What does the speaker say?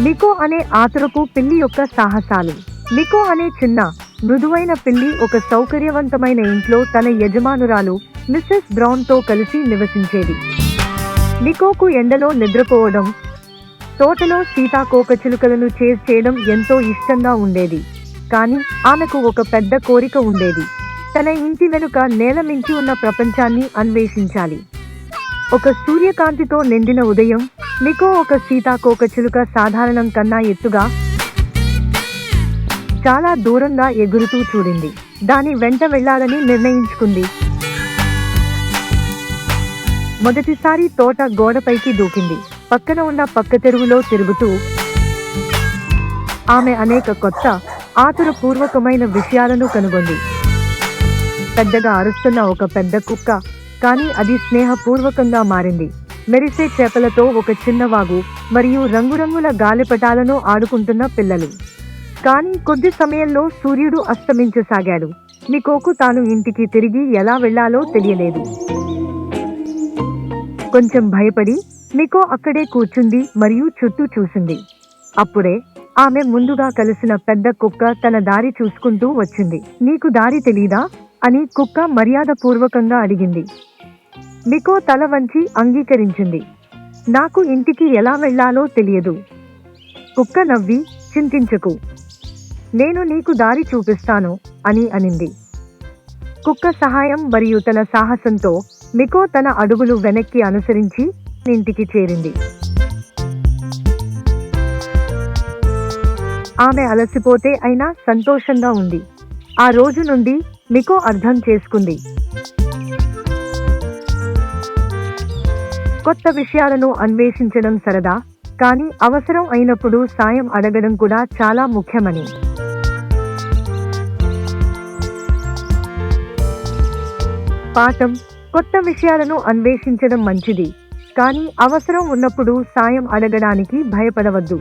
నికో అనే ఆతురకు పిల్లి యొక్క సాహసాలు. నికో అనే చిన్న మృదువైన పిల్లి ఒక సౌకర్యవంతమైన ఇంట్లో తన యజమానురాలు మిస్సెస్ బ్రౌన్తో కలిసి నివసించేది. నికోకు ఎండలో నిద్రపోవడం తోటలో సీతాకోకచిలుకలను చేజ్ చేయడం ఎంతో ఇష్టంగా ఉండేది. కానీ ఆమెకు ఒక పెద్ద కోరిక ఉండేది. తన ఇంటి వెనుక నేల మించి ఉన్న ప్రపంచాన్ని అన్వేషించాలి. ఒక సూర్యకాంతితో నిండిన ఉదయం మీకు ఒక సీతాకోకచిలుక సాధారణం కన్నా ఎత్తుగా చాలా దూరంగా ఎగురుతూ చూడింది. దాని వెంట వెళ్ళాలని నిర్ణయించుకుంది. మొదటిసారి తోట గోడపైకి దూకింది. పక్కన ఉన్న పక్క తెరువులో తిరుగుతూ ఆమె అనేక కొత్త ఆతురపూర్వకమైన విషయాలను కనుగొంది. పెద్దగా అరుస్తున్న ఒక పెద్ద కుక్క కానీ అది స్నేహపూర్వకంగా మారింది. మెరిసే చేపలతో ఒక చిన్న వాగు మరియు రంగురంగుల గాలిపటాలను ఆడుకుంటున్న పిల్లలు. కానీ కొద్ది సమయంలో సూర్యుడు అస్తమించసాగాడు. నికోకు తాను ఇంటికి తిరిగి ఎలా వెళ్ళాలో తెలియలేదు. కొంచెం భయపడి నికో అక్కడే కూర్చుంది మరియు చుట్టూ చూసింది. అప్పుడే ఆమె ముందుగా కలిసిన పెద్ద కుక్క తన దారి చూసుకుంటూ వచ్చింది. నీకు దారి తెలీదా? అని కుక్క మర్యాదపూర్వకంగా అడిగింది. నికో తల వంచి అంగీకరించింది. నాకు ఇంటికి ఎలా వెళ్ళాలో తెలియదు. కుక్క నవ్వి చింతించకు. నేను నీకు దారి చూపిస్తాను అని అనింది. కుక్క సహాయం మరియు తన సాహసంతో నికో తన అడుగులు వెనక్కి అనుసరించి ఇంటికి చేరింది. ఆమె అలసిపోతే అయినా సంతోషంగా ఉంది. ఆ రోజు నుండి నికో అర్థం చేసుకుంది. కొత్త విషయాలను అన్వేషించడం సరదా కానీ అవసరం అయినప్పుడు సాయం అడగడం కూడా చాలా ముఖ్యమని. పాఠం కొత్త విషయాలను అన్వేషించడం మంచిది కానీ అవసరం ఉన్నప్పుడు సాయం అడగడానికి భయపడవద్దు.